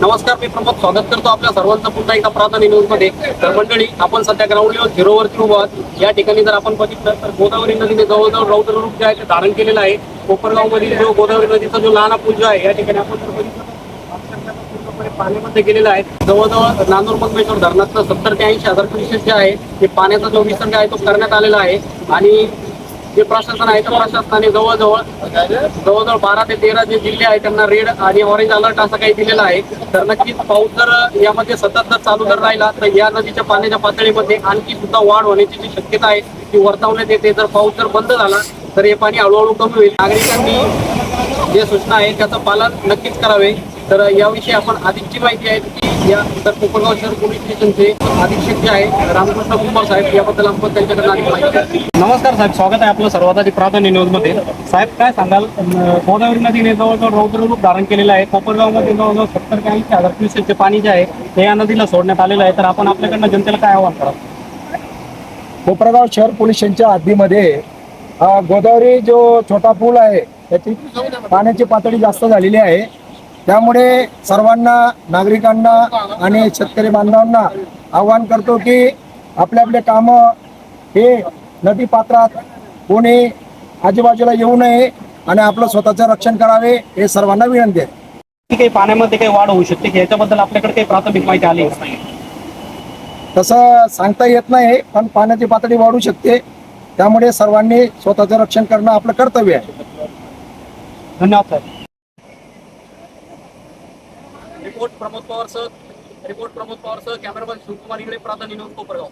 नमस्कार मी प्रमोद. स्वागत करतो आपल्या सर्वांचं पुन्हा एका प्रार्थना न्यूजमध्ये. तर मंडळी आपण सध्या ग्राउंड लेवल झिरोवरती उभं या ठिकाणी जर आपण बघितलं तर गोदावरी नदीने जवळजवळ रौद्र रूप जे आहे ते धारण केलेलं आहे. कोपरगाव मधील जो गोदावरी नदीचा जो लहान पूल जो आहे या ठिकाणी आपण जर बघितलं पाण्यामध्ये गेलेला आहे. जवळजवळ नांदूर मंगेश्वर धरणातलं सत्तर ते ऐंशी हजार क्युसेस जे आहे ते पाण्याचा जो विसर्ग आहे तो करण्यात आलेला आहे. आणि जे प्रशासन आहे त्या प्रशासनाने जवळजवळ जवळजवळ बारा ते तेरा जे जिल्हे आहेत त्यांना रेड आणि ऑरेंज अलर्ट असं काही दिलेलं आहे. तर नक्कीच पाऊस जर यामध्ये सतत जर चालू जर राहिला तर या नदीच्या पाण्याच्या पातळीमध्ये आणखी सुद्धा वाढ होण्याची जी शक्यता आहे ती वर्तवण्यात येते. जर पाऊस जर बंद झाला तर हे पाणी हळूहळू कमी होईल. नागरिकांनी जे सूचना आहेत त्याचं पालन नक्कीच करावे. तर याविषयी आपण अधिकची माहिती आहे की या तर कोपरगाव शहर पोलीस स्टेशनचे अधीक्षक जे आहे रामकृष्ण कुंभार साहेब याबद्दल आपण त्यांच्याकडे अधिक माहिती नमस्कार साहेब स्वागत आहे आपलं सर्वात आधी प्राधान्य न्यूजमध्ये. साहेब काय सांगाल? गोदावरी नदीने जवळजवळ रौद्र रूप धारण केलेलं आहे. कोपरगावमध्ये जवळजवळ सत्तर ते ऐंशी हजार क्युसेसचे पाणी जे आहे ते या नदीला सोडण्यात आलेलं आहे. तर आपण आपल्याकडनं जनतेला काय आव्हान कराल? कोपरगाव शहर पोलीस स्टेशनच्या हद्दीमध्ये हा गोदावरी जो छोटा पूल आहे त्याची पाण्याची पातळी जास्त झालेली आहे. त्यामुळे सर्वांना नागरिकांना आणि शेतकरी बांधवांना आवाहन करतो की आपले आपले कामं हे नदी पात्रात कोणी आजूबाजूला येऊ नये आणि आपलं स्वतःचं रक्षण करावे हे सर्वांना विनंती आहे. की काही पाण्यामध्ये काही वाढ होऊ शकते की याच्याबद्दल आपल्याकडे काही प्राथमिक माहिती आली? आहे? तसं सांगता येत नाही पण पाण्याची पातळी वाढू शकते. त्यामुळे सर्वांनी स्वतःचं रक्षण करणं आपलं कर्तव्य आहे. धन्यवाद report Pramod Pawar sir report Pramod Pawar sir cameraman Shivkumar इकडे प्राधान्य न्यूज कोपरगाव.